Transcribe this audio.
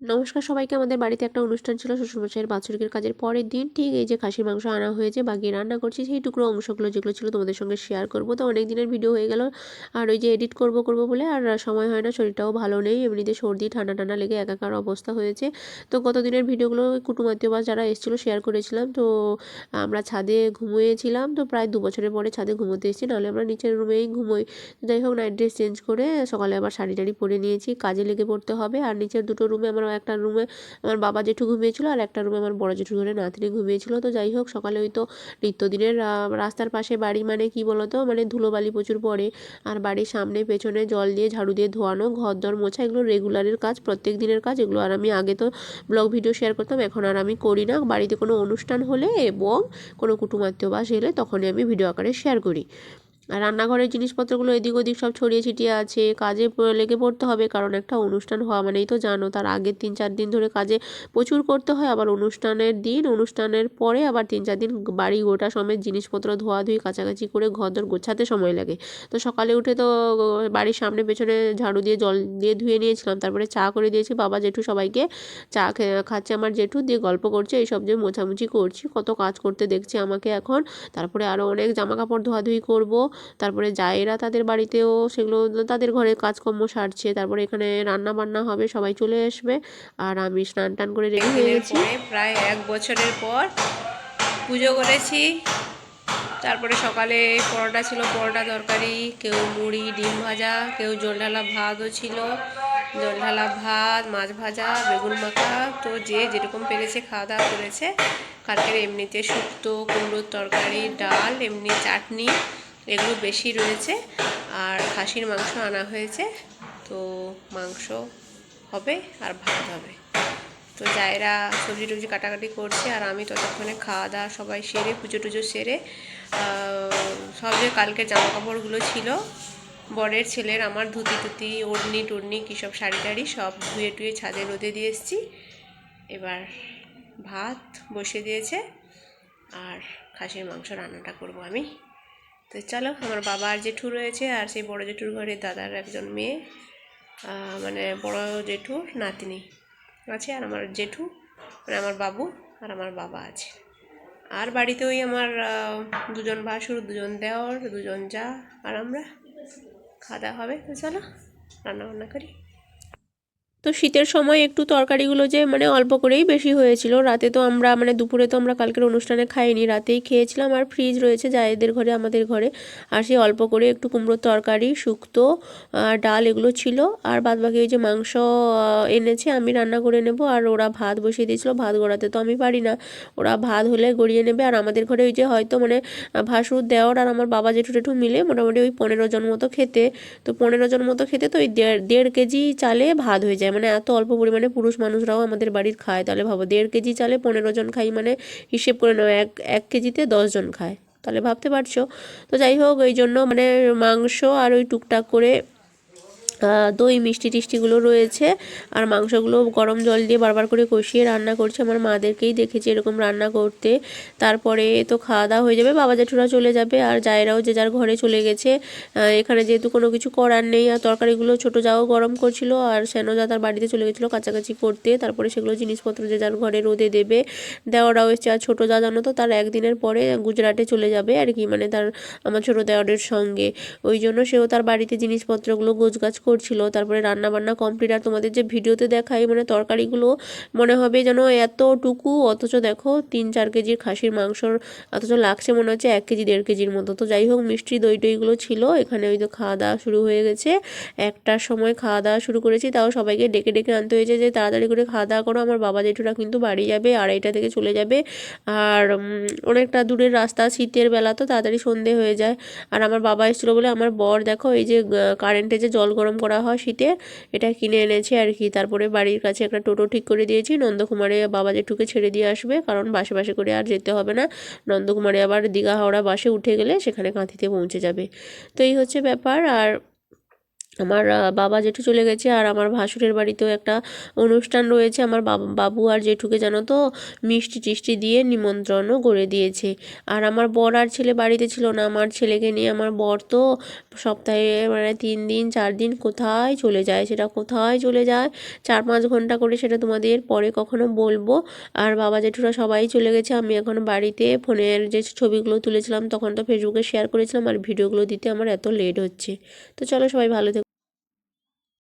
নমস্কার সবাইকে। আমাদের বাড়িতে একটা অনুষ্ঠান ছিল শ্বশুরমশাইয়ের বাৎসরিকের কাজের পরের দিন। ঠিক এই যে খাসির মাংস আনা হয়েছে বাকি রান্না করছি, সেই টুকরো অংশগুলো যেগুলো ছিল তোমাদের সঙ্গে শেয়ার করব। তো অনেক দিনের ভিডিও হয়ে গেল, আর ওই যে এডিট করব করব বলে আর সময় হয় না, শরীরটাও ভালো নেই। এমনিতে সর্দি, ঠান্ডা ঠান্ডা লেগে একাকার অবস্থা হয়েছে। তো গত দিনের ভিডিওগুলো কুটুমাত্মীয় বা যারা এসেছিল শেয়ার করেছিলাম। তো আমরা ছাদে ঘুমিয়েছিলাম। তো প্রায় দু বছরের পরে ছাদে ঘুমোতে এসেছি। নাহলে আমরা নিচের রুমেই ঘুমোই। যাই হোক নাইট ড্রেস চেঞ্জ করে সকালে আবার শাড়ি টাড়ি পরে নিয়েছি। কাজে লেগে পড়তে হবে। আর নিচের দুটো রুমে আমার একটা রুমে আমার বাবা জেঠু ঘুমিয়েছিল আর একটা রুমে আমার বড় জেঠু ঘরে নাতনি ঘুমিয়েছিল। তো যাই হোক, সকালে ওই তো নিত্যদিনের রাস্তার পাশে বাড়ি মানে কি বলতো? মানে ধুলোবালি প্রচুর পড়ে। আর বাড়ির সামনে পেছনে জল দিয়ে ঝাড়ু দিয়ে ধোয়ানো, ঘর দর মোছা, এগুলো রেগুলারের কাজ, প্রত্যেক দিনের কাজ, এগুলো আর আমি আগে তো ব্লগ ভিডিও শেয়ার করতাম, এখন আর আমি করি না। বাড়িতে কোনো অনুষ্ঠান হলে এবং কোনো কুটুমাত্মীয় বাস এলে তখনই আমি ভিডিও আকারে শেয়ার করি। আর রান্নাঘরের জিনিসপত্রগুলো এদিক ওদিক সব ছড়িয়ে ছিটিয়ে আছে। কাজে লেগে পড়তে হবে, কারণ একটা অনুষ্ঠান হওয়া মানেই তো জানো, তার আগের তিন চার দিন ধরে কাজে প্রচুর করতে হয়, আবার অনুষ্ঠানের দিন, অনুষ্ঠানের পরে আবার তিন চার দিন বাড়ি গোটা সমেত জিনিসপত্র ধোয়াধুয়ি কাছাকাছি করে ঘর দর গোছাতে সময় লাগে। তো সকালে উঠে তো বাড়ির সামনে পেছনে ঝাড়ু দিয়ে জল দিয়ে ধুয়ে নিয়েছিলাম, তারপরে চা করে দিয়েছি, বাবা জেঠু সবাইকে চা খাচ্ছে আমার জেঠু, দিয়ে গল্প করছে, এইসব যে মোছামুছি করছি, কত কাজ করতে দেখছে আমাকে এখন, তারপরে আরও অনেক জামা কাপড় ধোয়াধুয়ি করব তারপরে জায়েরা তাদের বাড়িতেও সেগুলো তাদের ঘরে কাজকর্ম সারছে। তারপরে এখানে রান্না বান্না হবে সবাই চলে আসবে। আর আমি স্নান টান করে রেডি হয়ে গেছি। প্রায় এক বছরের পর পুজো করেছি। তারপরে সকালে পরোটা ছিল পরোটা তরকারি কেউ মুড়ি ডিম ভাজা কেউ জল ঢালা ভাতও ছিল। জল ঢালা ভাত মাছ ভাজা বেগুন মাখা তো যে যেরকম পেরেছে খাওয়া দাওয়া করেছে। কালকের এমনিতে শুক্তো কুমড়োর তরকারি ডাল এমনি চাটনি। এগুলো বেশি রয়েছে আর খাসির মাংস আনা হয়েছে। তো মাংস হবে আর ভাত হবে। তো জায়রা সবজি টবজি কাটাকাটি করছে আর আমি ততক্ষণে খাওয়া দাওয়া সবাই সেরে, পুজো টুজো সেরে সব যে কালকে জামা কাপড়গুলো ছিল, বরের ছেলের, আমার ধুতি টুতি, ওড়নি টুড়নি, কী সব শাড়ি টাড়ি সব ধুয়ে টুয়ে ছাদে রোদে দিয়ে এসেছি। এবার ভাত বসে দিয়েছে আর খাসির মাংস রান্নাটা করব আমি। তো চলো, আমার বাবা আর জেঠু রয়েছে আর সেই বড় জেঠুর ঘরে দাদার একজন মেয়ে মানে বড় জেঠুর নাতিনি আছে আর আমার জেঠু মানে আমার বাবু আর আমার বাবা আছে। আর বাড়িতে ওই আমার দুজন ভাসুর, দুজন দেওর, দুজন যা আর আমরা, খাওয়া দাওয়া হবে। তো চলো রান্না বান্না করি। তো শীতের সময় একটু তরকারিগুলো যে মানে অল্প করেই বেশি হয়েছিল। রাতে তো আমরা মানে দুপুরে তো আমরা কালকের অনুষ্ঠানে খাইনি, রাতেই খেয়েছিলাম। আর ফ্রিজ রয়েছে জায়েদের ঘরে, আমাদের ঘরে। আর সেই অল্প করে একটু কুমড়োর তরকারি, শুক্তো আর ডাল এগুলো ছিল। আর বাদ বাকি ওই যে মাংস এনেছে, আমি রান্না করে নেব। আর ওরা ভাত বসিয়ে দিয়েছিলো, ভাত গড়াতে তো আমি পারি না। ওরা ভাত হলে গড়িয়ে নেবে। আর আমাদের ঘরে ওই যে হয়তো মানে ভাসুর দেওয়ার আর আমার বাবা জেঠু টেঠু মিলে মোটামুটি ওই পনেরো জন মতো খেতে। তো পনেরো জন মতো খেতে তো ওই দেড় দেড় কেজি চালে ভাত হয়ে যায়। যায়। মানে এত অল্প পরিমাণে পুরুষ মানুষরাও আমাদের বাড়ির খায়। তাহলে ভাবো, দেড় কেজি চালে পনেরো জন খাই মানে হিসেব করে নেওয়া এক এক কেজিতে দশজন খায়। তাহলে ভাবতে পারছ? তো যাই হোক এই জন্য মানে মাংস আর ওই টুকটাক করে দই, মিষ্টি টিষ্টিগুলো রয়েছে আর মাংসগুলো গরম জল দিয়ে বারবার করে কষিয়ে রান্না করছে। আমার মাদেরকেই দেখেছি এরকম রান্না করতে। তারপরে তো খাওয়া দাওয়া হয়ে যাবে, বাবা জেঠুরা চলে যাবে আর জায়রাও যে যার ঘরে চলে গেছে এখানে যেহেতু কোনো কিছু করার নেই আর তরকারিগুলো ছোটো যাও গরম করছিল আর যা তার বাড়িতে চলে গেছিল কাছাকাছি করতে। তারপরে সেগুলো জিনিসপত্র যে যার ঘরে রোদে দেবে, দেওয়ারাও এসছে। আর ছোটো যা জানো তো, তার একদিনের পরে গুজরাটে চলে যাবে আর কি মানে তার আমার ছোটো দেওয়ারের সঙ্গে। ওই জন্য সেও তার বাড়িতে জিনিসপত্রগুলো গোছগাছ করছিল, তারপরে রান্না বান্না কমপ্লিট আর তোমাদের যে ভিডিওতে দেখাই মানে তরকারিগুলো, মনে হবে যেন এতটুকু, অথচ দেখো, তিন চার কেজির খাসির মাংসর, অথচ লাগছে মনে হচ্ছে এক কেজি, দেড় কেজির মতো। তো যাই হোক, মিষ্টি দই টইগুলো ছিল, এখানে ওই তো খাওয়া দাওয়া শুরু হয়ে গেছে। একটার সময় খাওয়া দাওয়া শুরু করেছি, তাও সবাইকে ডেকে ডেকে আনতে হয়েছে যে, তাড়াতাড়ি করে খাওয়া দাওয়া করো, আমার বাবা জেঠুরা কিন্তু বাড়ি যাবে, আড়াইটা থেকে চলে যাবে। আর অনেকটা দূরের রাস্তা, শীতের বেলা, তো তাড়াতাড়ি সন্ধে হয়ে যায়। আর আমার বাবা এসেছিল বলে, আমার বর দেখো, এই যে কারেন্টে যে জল গরম করা হয় শীতে। এটা কিনে এনেছে আর কি। তারপরে বাড়ির কাছে একটা টোটো ঠিক করে দিয়েছি। নন্দকুমারে বাবা যে ঠুকে ছেড়ে দিয়ে আসবে, কারণ বাসে বাসে করে আর যেতে হবে না। নন্দকুমারে আবার দীঘা হাওড়া বাসে উঠে গেলে সেখানে কাঁথিতে পৌঁছে যাবে। তো এই হচ্ছে ব্যাপার। আর আমার বাবা জেঠু চলে গেছে আর আমার ভাসুরের বাড়িতেও একটা অনুষ্ঠান রয়েছে। আমার বাব- আর জেঠুকে জানো তো, মিষ্টি টিষ্টি দিয়ে নিমন্ত্রণও করে দিয়েছে। আর আমার বর আর ছেলে বাড়িতে ছিল না। আমার ছেলেকে নিয়ে আমার বর তো সপ্তাহে মানে তিন দিন, চার দিন কোথায় চলে যায়? সেটা কোথায় চলে যায়? চার পাঁচ ঘণ্টা করে সেটা তোমাদের পরে কখনো বলব। আর বাবা জেঠুরা সবাই চলে গেছে। আমি এখন বাড়িতে ফোনের যে ছবিগুলো তুলেছিলাম, তখন তো ফেসবুকে শেয়ার করেছিলাম। আর ভিডিওগুলো দিতে আমার এত লেট হচ্ছে। তো চলো সবাই ভালো